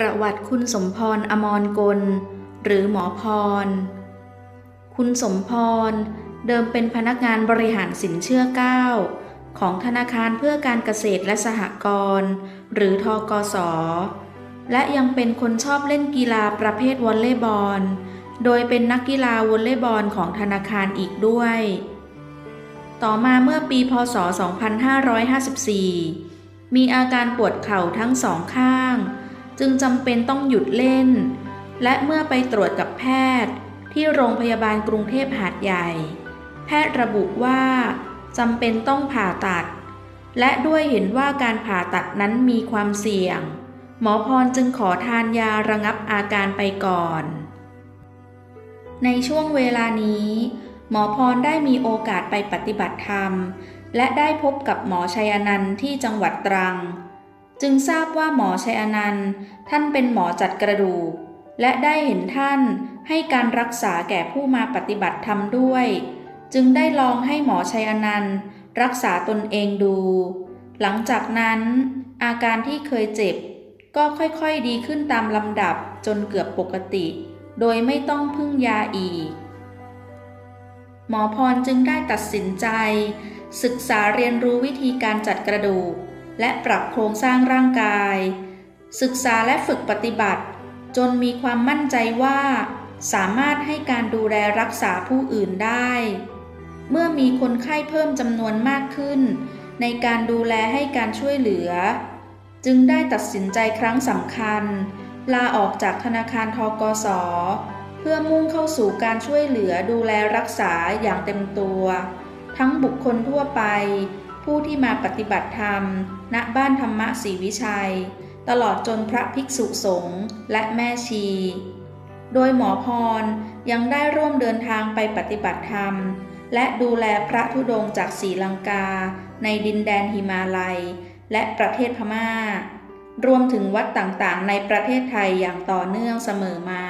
ประวัติคุณสมพรอมรกล หรือหมอพร คุณสมพร เดิมเป็นพนักงานบริหารสินเชื่อ 9 ของธนาคารเพื่อการเกษตรและสหกรณ์หรือทกส และยังเป็นคนชอบเล่นกีฬาประเภทวอลเลย์บอล โดยเป็นนักกีฬาวอลเลย์บอลของธนาคารอีกด้วย ต่อมาเมื่อปีพศ 2554 มีอาการปวดเข่าทั้งสองข้าง จึงจำเป็นต้องหยุดเล่น และเมื่อไปตรวจกับแพทย์ ที่โรงพยาบาลกรุงเทพหาดใหญ่ แพทย์ระบุว่าจำเป็นต้องผ่าตัด และด้วยเห็นว่าการผ่าตัดนั้นมีความเสี่ยง หมอพรจึงขอทานยาระงับอาการไปก่อน ในช่วงเวลานี้ หมอพรได้มีโอกาสไปปฏิบัติธรรม และได้พบกับหมอชัยนันต์ที่จังหวัดตรัง จึงทราบว่าหมอชัยอนันต์ ท่านเป็นหมอจัดกระดูก และได้เห็นท่านให้การรักษาแก่ผู้มาปฏิบัติธรรมด้วย จึงได้ลองให้หมอชัยอนันต์ รักษาตนเองดู หลังจากนั้น อาการที่เคยเจ็บ ก็ค่อยๆดีขึ้นตามลำดับจนเกือบปกติ โดยไม่ต้องพึ่งยาอีก หมอพรจึงได้ตัดสินใจ ศึกษาเรียนรู้วิธีการจัดกระดูก และปรับโครงสร้างร่างกาย ศึกษาและฝึกปฏิบัติ จนมีความมั่นใจว่า สามารถให้การดูแลรักษาผู้อื่นได้ เมื่อมีคนไข้เพิ่มจำนวนมากขึ้น ในการดูแลให้การช่วยเหลือ จึงได้ตัดสินใจครั้งสำคัญ ลาออกจากธนาคารทกสเพื่อมุ่งเข้าสู่การช่วยเหลือดูแลรักษาอย่างเต็มตัว ทั้งบุคคลทั่วไป ผู้ที่มาปฏิบัติธรรม ณบ้านธรรมะศรีวิชัย ตลอดจนพระภิกษุสงฆ์และแม่ชี โดยหมอพรยังได้ร่วมเดินทางไปปฏิบัติธรรม และดูแลพระธุดงจากศรีลังกา ในดินแดนหิมาลัย และประเทศพมา่า รวมถึงวัดต่างๆ ในประเทศไทยอย่างต่อเนื่องเสมอมา